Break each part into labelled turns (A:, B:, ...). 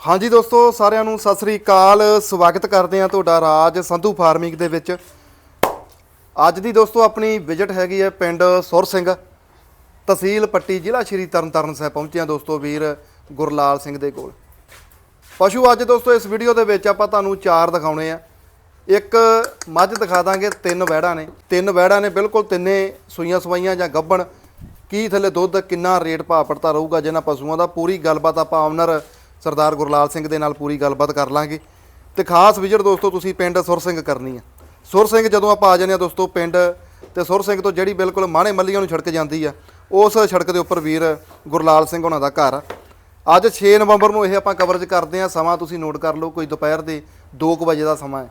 A: ਹਾਂਜੀ ਦੋਸਤੋ, ਸਾਰਿਆਂ ਨੂੰ ਸਤਿ ਸ੍ਰੀ ਅਕਾਲ। ਸਵਾਗਤ ਕਰਦੇ ਹਾਂ ਤੁਹਾਡਾ ਰਾਜ ਸੰਧੂ ਫਾਰਮਿੰਗ ਦੇ ਵਿੱਚ। ਅੱਜ ਦੀ ਦੋਸਤੋ, ਆਪਣੀ ਵਿਜ਼ਿਟ ਹੈਗੀ ਹੈ ਪਿੰਡ ਸੁਰ ਸਿੰਘ। ਤਹਿਸੀਲ ਪੱਟੀ, ਜ਼ਿਲ੍ਹਾ ਸ਼੍ਰੀ ਤਰਨਤਾਰਨ ਸਾਹਿਬ ਪਹੁੰਚੇ ਹਾਂ ਦੋਸਤੋ ਵੀਰ ਗੁਰਲਾਲ ਸਿੰਘ ਦੇ ਕੋਲ। ਪਸ਼ੂ, ਅੱਜ ਦੋਸਤੋ, ਇਸ ਵੀਡੀਓ ਦੇ ਵਿੱਚ ਆਪਾਂ ਤੁਹਾਨੂੰ ਚਾਰ ਦਿਖਾਉਣੇ ਆ। ਇੱਕ ਮੱਝ ਦਿਖਾ ਦਾਂਗੇ, ਤਿੰਨ ਵਹਿੜਾਂ ਨੇ। ਤਿੰਨ ਵਹਿੜਾਂ ਨੇ, ਬਿਲਕੁਲ ਤਿੰਨੇ ਸੂਈਆਂ ਸਵਾਈਆਂ ਜਾਂ ਗੱਬਣ ਕੀ ਥੱਲੇ ਦੁੱਧ, ਕਿੰਨਾ ਰੇਟ ਭਾਅ ਪੜਤਾ ਰਹੂਗਾ ਜਿਹਨਾਂ ਪਸ਼ੂਆਂ ਦਾ? ਪੂਰੀ ਗੱਲਬਾਤ ਆਪਾਂ ਆਨਰ ਸਰਦਾਰ ਗੁਰਲਾਲ ਸਿੰਘ ਦੇ ਨਾਲ ਪੂਰੀ ਗੱਲਬਾਤ ਕਰ ਲਾਂਗੇ। ਤੇ ਖਾਸ ਵਿਜ਼ਿਟ ਦੋਸਤੋ, ਤੁਸੀਂ ਪਿੰਡ ਸੁਰ ਸਿੰਘ ਕਰਨੀ ਆ। ਸੁਰ ਸਿੰਘ ਜਦੋਂ ਆਪਾਂ ਆ ਜਾਂਦੇ ਆ ਦੋਸਤੋ ਪਿੰਡ, ਤੇ ਸੁਰ ਸਿੰਘ ਤੋਂ ਜਿਹੜੀ ਬਿਲਕੁਲ ਮਾਣੇ ਮੱਲੀਆਂ ਨੂੰ ਛੜਕ ਜਾਂਦੀ ਆ, ਉਸ ਸੜਕ ਦੇ ਉੱਪਰ ਵੀਰ ਗੁਰਲਾਲ ਸਿੰਘ ਉਹਨਾਂ ਦਾ ਘਰ ਆ। ਅੱਜ 6 ਨਵੰਬਰ ਨੂੰ ਇਹ ਆਪਾਂ ਕਵਰੇਜ ਕਰਦੇ ਆ, ਸਮਾਂ ਤੁਸੀਂ ਨੋਟ ਕਰ ਲਓ, ਕੋਈ ਦੁਪਹਿਰ ਦੇ 2 ਵਜੇ ਦਾ ਸਮਾਂ ਹੈ।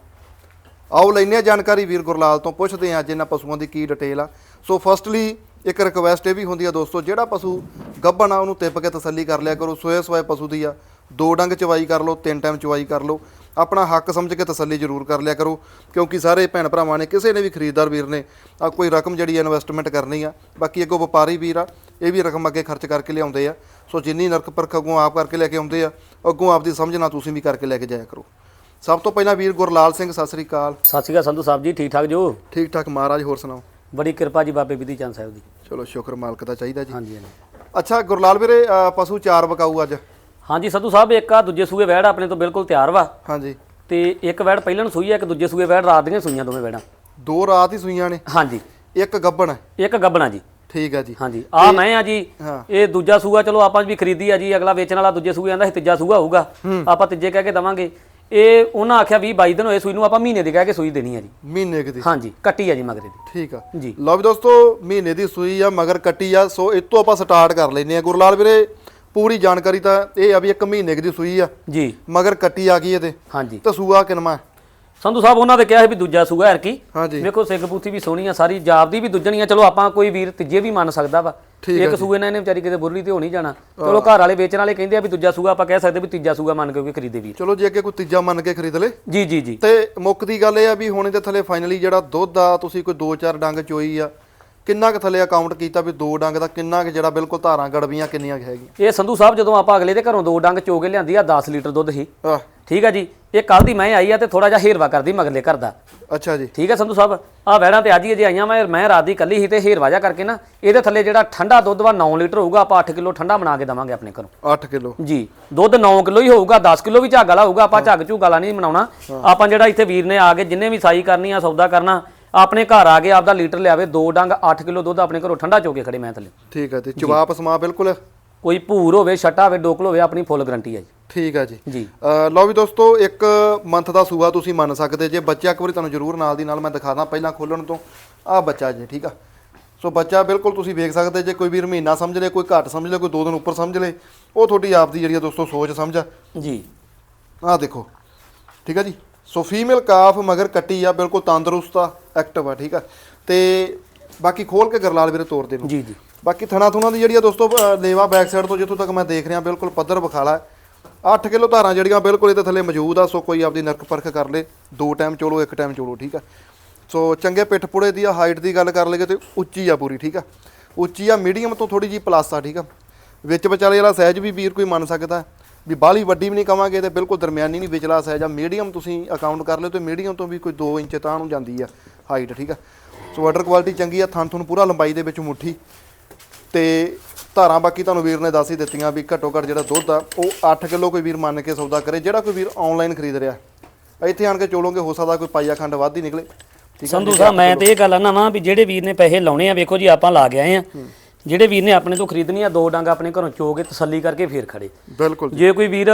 A: ਆਓ ਲੈਨੇ ਆ ਜਾਣਕਾਰੀ ਵੀਰ ਗੁਰਲਾਲ ਤੋਂ, ਪੁੱਛਦੇ ਆ ਅੱਜ ਇਹਨਾਂ ਪਸ਼ੂਆਂ ਦੀ ਕੀ ਡਿਟੇਲ ਆ। ਸੋ ਫਸਟਲੀ ਇੱਕ ਰਿਕਵੈਸਟ ਇਹ ਵੀ ਹੁੰਦੀ ਆ ਦੋਸਤੋ, ਜਿਹੜਾ ਪਸ਼ੂ ਗੱਭਣ ਆ, ਉਹਨੂੰ ਤਿੱਪ ਕੇ ਤਸੱਲੀ ਕਰ ਲਿਆ ਕਰੋ, ਸੋਏ ਸੋਏ ਪਸ਼ੂ ਦੀ ਆ। ਦੋ ਡੰਗ ਚਵਾਈ ਕਰ ਲਓ ਤਿੰਨ ਟਾਈਮ ਚਵਾਈ ਕਰ ਲਓ। ਆਪਣਾ ਹੱਕ ਸਮਝ ਕੇ ਤਸੱਲੀ ਜ਼ਰੂਰ ਕਰ ਲਿਆ ਕਰੋ ਕਿਉਂਕਿ ਸਾਰੇ ਭੈਣ ਭਰਾਵਾਂ ਨੇ ਕਿਸੇ ਨੇ ਵੀ ਖਰੀਦਦਾਰ ਵੀਰ ਨੇ ਆ ਕੋਈ ਰਕਮ ਜਿਹੜੀ ਇਨਵੈਸਟਮੈਂਟ ਕਰਨੀ ਆ ਬਾਕੀ ਅੱਗੋਂ ਵਪਾਰੀ ਵੀਰ ਆ ਇਹ ਵੀ ਰਕਮ ਅੱਗੇ ਖਰਚ ਕਰਕੇ ਲਿਆਉਂਦੇ ਆ। ਸੋ ਜਿੰਨੀ ਨਰਕ ਪਰਖ ਅੱਗੋਂ ਆਪ ਕਰਕੇ ਲੈ ਕੇ ਆਉਂਦੇ ਆ ਅੱਗੋਂ ਆਪਦੀ ਸਮਝ ਨਾਲ ਤੁਸੀਂ ਵੀ ਕਰਕੇ ਲੈ ਕੇ ਜਾਇਆ ਕਰੋ। ਸਭ ਤੋਂ ਪਹਿਲਾਂ ਵੀਰ ਗੁਰਲਾਲ ਸਿੰਘ ਸਤਿ ਸ੍ਰੀ ਅਕਾਲ।
B: ਸਤਿ ਸ਼੍ਰੀ ਅਕਾਲ ਸੰਧੂ ਸਾਹਿਬ ਜੀ ਠੀਕ ਠਾਕ ਜੋ?
A: ਠੀਕ ਠਾਕ ਮਹਾਰਾਜ ਹੋਰ ਸੁਣਾਓ?
B: ਬੜੀ ਕਿਰਪਾ ਜੀ ਬਾਬੇ ਵਿਧੀ ਚੰਦ ਸਾਹਿਬ ਦੀ।
A: ਚਲੋ ਸ਼ੁਕਰ ਮਾਲਕ ਦਾ ਚਾਹੀਦਾ ਜੀ।
B: ਹਾਂਜੀ ਹਾਂਜੀ।
A: ਅੱਛਾ ਗੁਰਲਾਲ ਵੀਰੇ ਅ, ਪਸ਼ੂ ਚਾਰ ਬਕਾਊ ਅੱਜ।
B: ਹਾਂਜੀ ਸੰਧੂ ਸਾਹਿਬ ਇੱਕ ਆ ਦੂਜੇ ਸੂਏ ਵੈੜ ਆਪਣੇ ਤੋਂ ਬਿਲਕੁਲ ਤਿਆਰ ਵਾ।
A: ਹਾਂਜੀ।
B: ਤੇ ਇੱਕ ਵੈੜ ਪਹਿਲਾਂ ਨੂੰ ਸੂਈ ਆ ਇੱਕ ਦੂਜੇ ਸੂਏ ਵੈੜ ਰਾਤ ਦੀਆਂ ਸੂਈਆਂ ਦੋਵੇਂ ਵੈੜਾਂ।
A: ਦੋ ਰਾਤ ਹੀ ਸੂਈਆਂ ਨੇ?
B: ਹਾਂਜੀ।
A: ਇੱਕ ਗੱਬਣ
B: ਇੱਕ ਗੱਬਣਾ ਜੀ।
A: ਠੀਕ ਹੈ ਜੀ।
B: ਹਾਂਜੀ। ਆ ਮੈਂ ਆ ਜੀ। ਇਹ ਦੂਜਾ ਸੂਆ ਚਲੋ ਆਪਾਂ ਵੀ ਖਰੀਦੀ ਆ ਜੀ ਅਗਲਾ ਵੇਚਣ ਵਾਲਾ ਦੂਜੇ ਸੂਏ ਆਂਦਾ ਤੀਜਾ ਸੂਆ ਹੋਊਗਾ। ਆਪਾਂ ਤੀਜੇ ਕਹਿ ਕੇ ਦਵਾਂਗੇ। ਇਹ ਉਹਨਾਂ ਆਖਿਆ 20 22 ਦਿਨ ਹੋਏ ਸੂਈ ਨੂੰ ਆਪਾਂ ਮਹੀਨੇ ਦੀ ਕਹਿ ਕੇ ਸੂਈ ਦੇਣੀ ਆ ਜੀ।
A: ਮਹੀਨੇ ਦੀ।
B: ਹਾਂਜੀ ਕੱਟੀ ਆ ਜੀ ਮਗਰੇ ਦੀ।
A: ਠੀਕ ਆ।
B: ਜੀ।
A: ਲਓ ਵੀ ਦੋਸਤੋ ਮਹੀਨੇ ਦੀ ਸੂਈ ਆ ਮਗਰ ਕੱਟੀ ਆ ਸੋ ਇਹ ਤੋਂ ਆਪਾਂ ਸਟਾਰਟ ਕਰ ਲੈਨੇ ਆ। ਗੁਰਲਾਲ ਵੀਰੇ ਪੂਰੀ ਜਾਣਕਾਰੀ ਤਾਂ ਇਹ ਆ ਵੀ ਇੱਕ ਮਹੀਨੇ ਦੀ ਸੂਈ ਆ।
B: ਜੀ।
A: ਮਗਰ ਕੱਟੀ ਆ ਗਈ ਇਹਦੇ।
B: ਹਾਂਜੀ।
A: ਤੇ ਸੂਆ ਕਿਨਮਾ
B: ਸੰਧੂ ਸਾਹਿਬ ਉਹਨਾਂ ਦੇ ਕਿਹਾ ਸੀ ਵੀ ਦੂਜਾ ਸੂਆ ਹੈ ਕੀ
A: ਹਾਂਜੀ
B: ਵੇਖੋ ਸਿੰਘ ਬੂਥੀ ਵੀ ਸੋਹਣੀ ਆ ਸਾਰੀ ਜਾਪਦੀ ਵੀ ਦੁੱਜਣੀ ਆ। ਚਲੋ ਆਪਾਂ ਕੋਈ ਵੀਰ ਤੀਜੇ ਵੀ ਮੰਨ ਸਕਦਾ ਵਾ। ਇੱਕ ਸੂਏ ਨਾਲ ਇਹਨੇ ਵਿਚਾਰੀ ਕਿਤੇ ਬੁਰਲੀ ਤੇ ਹੋ ਨਹੀਂ ਜਾਣਾ। ਚਲੋ ਘਰ ਵਾਲੇ ਵੇਚਣ ਵਾਲੇ ਕਹਿੰਦੇ ਆ ਵੀ ਦੂਜਾ ਸੂਆ ਆਪਾਂ ਕਹਿ ਸਕਦੇ ਵੀ ਤੀਜਾ ਸੂਆ ਮੰਨ ਕੇ ਵੀ ਖਰੀਦੇ ਵੀਰ।
A: ਚਲੋ ਜੇ ਅੱਗੇ ਕੋਈ ਤੀਜਾ ਮੰਨ ਕੇ ਖਰੀਦ ਲੇ।
B: ਜੀ ਜੀ ਜੀ।
A: ਤੇ ਮੁੱਕ ਦੀ ਗੱਲ ਇਹ ਆ ਵੀ ਹੁਣ ਇਹਦੇ ਥੱਲੇ ਫਾਈਨਲੀ ਜਿਹੜਾ ਦੁੱਧ ਆ ਤੁਸੀਂ ਕੋਈ 2-4 ਡੰਗ ਚੋਈ ਆ ਕਿੰਨਾ ਕੁ ਥੱਲੇ ਅਕਾਊਂਟ ਕੀਤਾ ਵੀ ਦੋ ਡੰਗ ਦਾ ਕਿੰਨਾ ਕੁ ਜਿਹੜਾ ਬਿਲਕੁਲ ਧਾਰਾਂ ਗੜਵੀਆਂ ਕਿੰਨੀਆਂ ਕੁ ਹੈਗੀਆਂ?
B: ਇਹ ਸੰਧੂ ਸਾਹਿਬ ਜਦੋਂ ਆਪਾਂ ਅਗਲੇ ਦੇ ਘਰੋਂ ਦੋ ਡੰਗ ਚੋ ਕੇ ਲਿਆਂਦੀ ਆ 10 ਲੀਟਰ ਦੁੱਧ ਸੀ।
A: ਆਹ
B: ਠੀਕ ਆ ਜੀ ਇਹ ਕੱਲ ਦੀ ਮੈਂ ਆਈ ਆ ਤੇ ਥੋੜਾ ਜਿਹਾ ਹੇਰਵਾ ਕਰਦੀ ਮਗਲੇ ਘਰ ਦਾ।
A: ਅੱਛਾ ਜੀ।
B: ਠੀਕ ਹੈ ਸੰਧੂ ਸਾਹਿਬ ਆ ਵੈੜਾਂ ਤੇ ਅੱਜ ਹੀ ਅਜੇ ਆਈਆਂ ਮੈਂ ਮੈਂ ਰਾਤ ਦੀ ਕੱਲੀ ਸੀ ਤੇ ਹੇਰਵਾ ਜਾ ਕਰਕੇ ਨਾ ਇਹਦੇ ਥੱਲੇ ਜਿਹੜਾ ਠੰਡਾ ਦੁੱਧ ਵਾ 9 ਲੀਟਰ ਹੋਊਗਾ ਆਪਾਂ 8 ਕਿਲੋ ਠੰਡਾ ਬਣਾ ਕੇ ਦਵਾਂਗੇ ਆਪਣੇ ਘਰੋਂ।
A: 8 ਕਿਲੋ।
B: ਜੀ ਦੁੱਧ 9 ਕਿਲੋ ਹੀ ਹੋਊਗਾ 10 ਕਿਲੋ ਵੀ ਝੱਗ ਵਾਲਾ ਹੋਊਗਾ ਆਪਾਂ ਝੱਗ ਝੂਗ ਵਾਲਾ ਨਹੀਂ ਬਣਾਉਣਾ ਆਪਾਂ ਜਿਹੜਾ ਇੱਥੇ ਵੀਰ ਨੇ ਆ ਕੇ ਜਿੰਨੇ ਵੀ ਸਾਈ ਕਰਨੀ ਆ ਸੌਦਾ ਕਰਨਾ ਆਪਣੇ ਘਰ ਆ ਕੇ ਆਪਦਾ ਲੀਟਰ ਲਿਆਵੇ ਦੋ ਡੰਗ 8 ਕਿਲੋ ਦੁੱਧ ਆਪਣੇ ਘਰੋਂ ਠੰਡਾ ਚੋ ਕੇ ਖੜੇ ਮੈਂ ਥੱਲੇ।
A: ਠੀਕ ਹੈ ਤੇ ਜਵਾਬ ਸਮਾ ਬਿਲਕੁਲ।
B: ਕੋਈ ਭੂਰ ਹੋਵੇ ਛੱਟਾ ਹੋਵੇ ਡੋਕਲ ਹੋਵੇ ਆਪਣੀ ਫੁੱਲ ਗਰੰਟੀ ਹੈ ਜੀ।
A: ਠੀਕ ਹੈ ਜੀ।
B: ਜੀ।
A: ਅ, ਲਓ ਵੀ ਦੋਸਤੋ ਇੱਕ ਮੰਥ ਦਾ ਸੂਆ ਤੁਸੀਂ ਮੰਨ ਸਕਦੇ ਜੇ ਬੱਚਾ ਇੱਕ ਵਾਰੀ ਤੁਹਾਨੂੰ ਜ਼ਰੂਰ ਨਾਲ ਦੀ ਨਾਲ ਮੈਂ ਦਿਖਾ ਦਾਂ ਪਹਿਲਾਂ ਖੋਲਣ ਤੋਂ। ਆਹ ਬੱਚਾ ਜੇ ਠੀਕ ਆ। ਸੋ ਬੱਚਾ ਬਿਲਕੁਲ ਤੁਸੀਂ ਵੇਖ ਸਕਦੇ ਜੇ ਕੋਈ ਵੀਰ ਮਹੀਨਾ ਸਮਝ ਲੇ ਕੋਈ ਘੱਟ ਸਮਝ ਲੇ ਕੋਈ ਦੋ ਦਿਨ ਉੱਪਰ ਸਮਝ ਲੇ ਉਹ ਤੁਹਾਡੀ ਆਪ ਦੀ ਜਿਹੜੀ ਆ ਦੋਸਤੋ ਸੋਚ ਸਮਝ ਆ।
B: ਜੀ।
A: ਆਹ ਦੇਖੋ ਠੀਕ ਆ ਜੀ। ਸੋ ਫੀਮੇਲ ਕਾਫ ਮਗਰ ਕੱਟੀ ਆ ਬਿਲਕੁਲ ਤੰਦਰੁਸਤ ਆ। ਐਕਟਿਵ ਆ ਠੀਕ ਆ? ਤੇ ਬਾਕੀ ਖੋਲ ਕੇ ਗਰਲਾਲ ਵੀਰੇ ਤੋੜ ਦੇ ਨੂੰ
B: ਜੀ ਜੀ।
A: ਬਾਕੀ ਥਣਾ ਥੁਣਾ ਦੀ ਜਿਹੜੀ ਆ ਦੋਸਤੋ ਲੇਵਾ ਬੈਕ ਸਾਈਡ ਤੋਂ ਜਿੱਥੋਂ ਤੱਕ ਮੈਂ ਦੇਖ ਰਿਹਾ ਬਿਲਕੁਲ ਪੱਧਰ ਵਿਖਾਲਾ ਹੈ। 8 ਕਿਲੋ ਧਾਰਾਂ ਜਿਹੜੀਆਂ ਬਿਲਕੁਲ ਇਹਦੇ ਥੱਲੇ ਮੌਜੂਦ ਆ ਸੋ ਕੋਈ ਆਪਦੀ ਨਰਕ ਪਰਖ ਕਰ ਲੇ। ਦੋ ਟਾਈਮ ਚੋਲੋ ਇੱਕ ਟਾਈਮ ਚੋਲੋ ਠੀਕ ਆ? ਸੋ ਚੰਗੇ ਪਿੱਠ ਪੁੜੇ ਦੀ ਆ ਹਾਈਟ ਦੀ ਗੱਲ ਕਰ ਲਈਏ ਤੇ ਉੱਚੀ ਆ ਪੂਰੀ ਠੀਕ ਆ? ਉੱਚੀ ਆ ਮੀਡੀਅਮ ਤੋਂ ਥੋੜੀ ਜੀ ਪਲੱਸ ਆ ਠੀਕ ਆ? ਵਿੱਚ ਵਿਚਾਲੇ ਵਾਲਾ ਸਾਈਜ਼ ਵੀ ਵੀਰ ਕੋਈ ਮੰਨ ਸਕਦਾ। ਵੀ ਬਾਹਲੀ ਵੱਡੀ ਵੀ ਨਹੀਂ ਕਵਾਂਗੇ ਤੇ ਬਿਲਕੁਲ ਦਰਮਿਆਨੀ ਨਹੀਂ ਵਿਚਲਾ ਸਾਈਜ਼ ਆ। ਮੀਡੀਅਮ ਤੁਸੀਂ ਅਕਾਊਂਟ ਕਰ ਲਿਓ ਤੇ ਮੀਡੀਅਮ ਤੋਂ ਵੀ ਕੋਈ 2 ਇੰਚ ਤਾਂ ਨੂੰ ਜਾਂਦੀ ਆ ਹਾਈਟ ਠੀਕ ਆ? ਸੋ ਵਾਟਰ ਕੁਆਲਿਟੀ ਚੰਗੀ ਆ ਥਣ ਥਣ ਪੂਰਾ ਲੰਬਾਈ ਦੇ ਵਿੱਚ ਮੁੱਠੀ। ਤੇ ਧਾਰਾਂ ਬਾਕੀ ਤੁਹਾਨੂੰ ਵੀਰ ਨੇ ਦੱਸ ਹੀ ਦਿੱਤੀਆਂ ਵੀ ਘੱਟੋ ਘੱਟ ਜਿਹੜਾ ਦੁੱਧ ਆ ਉਹ 8 ਕਿਲੋ ਕੋਈ ਵੀਰ ਮੰਨ ਕੇ ਸੌਦਾ ਕਰੇ ਜਿਹੜਾ ਕੋਈ ਵੀਰ ਆਨਲਾਈਨ ਖਰੀਦ ਰਿਹਾ। ਇੱਥੇ ਆਣ ਕੇ ਚੋਲੋਗੇ ਹੋ ਸਕਦਾ ਕੋਈ ਪਾਈਆ ਖੰਡ ਵੱਧ ਹੀ ਨਿਕਲੇ।
B: ਸੰਧੂ ਸਾਹਿਬ ਮੈਂ ਤੇ ਇਹ ਗੱਲ ਆਨਾ ਵਾਂ ਵੀ ਜਿਹੜੇ ਵੀਰ ਨੇ ਪੈਸੇ ਲਾਉਣੇ ਆ ਵੇਖੋ ਜੀ ਆਪਾਂ ਲਾ ਕੇ ਆਏ ਆ। ਜਿਹੜੇ ਵੀਰ ਨੇ ਆਪਣੇ ਤੋਂ ਖਰੀਦਣੀ ਆ ਦੋ ਡੰਗ ਆਪਣੇ ਘਰੋਂ ਚੋ ਕੇ ਤਸੱਲੀ ਕਰਕੇ ਫੇਰ ਖੜੇ।
A: ਬਿਲਕੁਲ
B: ਜੇ। ਕੋਈ ਵੀਰ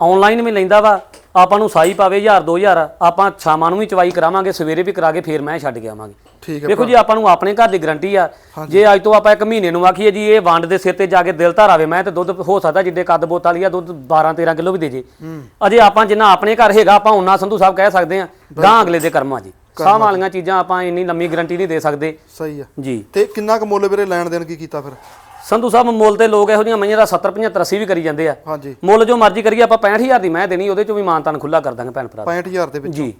B: ਆਨਲਾਈਨ ਵੀ ਲੈਂਦਾ ਵਾ ਆਪਾਂ ਨੂੰ ਸਾਈ ਪਾਵੇ 1000 2000 ਆਪਾਂ ਸ਼ਾਮਾਂ ਨੂੰ ਵੀ ਚਵਾਈ ਕਰਾਵਾਂਗੇ ਸਵੇਰੇ ਵੀ ਕਰਾ ਕੇ ਫੇਰ ਮੈਂ ਛੱਡ ਕੇ ਆਵਾਂਗੇ।
A: ਠੀਕ ਹੈ
B: ਦੇਖੋ ਜੀ ਆਪਾਂ ਨੂੰ ਆਪਣੇ ਘਰ ਦੀ ਗਰੰਟੀ ਆ। ਜੇ ਅੱਜ ਤੋਂ ਆਪਾਂ ਇੱਕ ਮਹੀਨੇ ਨੂੰ ਆਖੀਏ ਜੀ ਇਹ ਵੰਡ ਦੇ ਸਿਰ ਤੇ ਜਾ ਕੇ ਦਿਲ ਧਾਰਾਵੇ ਮੈਂ ਤੇ ਦੁੱਧ ਹੋ ਸਕਦਾ ਜਿੱਡੇ ਕੱਦ ਬੋਤ ਵਾਲੀ ਆ ਦੁੱਧ 12 13 ਕਿਲੋ ਵੀ ਦੇ ਜੇ। ਅਜੇ ਆਪਾਂ ਜਿੰਨਾ ਆਪਣੇ ਘਰ ਹੈਗਾ ਆਪਾਂ ਉਹਨਾਂ ਸੰਧੂ ਸਾਹਿਬ ਕਹਿ ਸਕਦੇ ਆ ਗਾਂ ਅਗਲੇ ਦੇ ਕਰਮਾਂ ਜੀ। ਸਾਹ ਵਾਲੀਆਂ ਚੀਜ਼ਾਂ ਆਪਾਂ ਇੰਨੀ ਲੰਮੀ ਗਰੰਟੀ ਨਹੀਂ ਦੇ ਸਕਦੇ।
A: ਸਹੀ ਆ।
B: ਜੀ।
A: ਤੇ ਕਿੰਨਾ ਕੁ ਮੁੱਲ ਵੀਰੇ ਲੈਣ ਦੇਣ ਕੀ ਕੀਤਾ ਫਿਰ?
B: ਸੰਧੂ ਸਾਹਿਬ ਮੁੱਲ ਤੇ ਲੋਕ ਇਹੋ ਜਿਹੀਆਂ ਮਈਆਂ ਦਾ 70 75 80 ਵੀ ਕਰੀ ਜਾਂਦੇ ਆ।
A: ਹਾਂਜੀ।
B: ਮੁੱਲ ਜੋ ਮਰਜ਼ੀ ਕਰੀਏ ਆਪਾਂ 65000 ਦੀ ਮੈਂ ਦੇਣੀ ਉਹਦੇ ਚੋਂ ਵੀ ਮਾਨਤਾਨ ਖੁੱਲਾ ਕਰ ਦਾਂਗੇ ਭੈਣ ਭਰਾ।
A: 65000 ਦੇ ਵਿੱਚ।
B: ਜੀ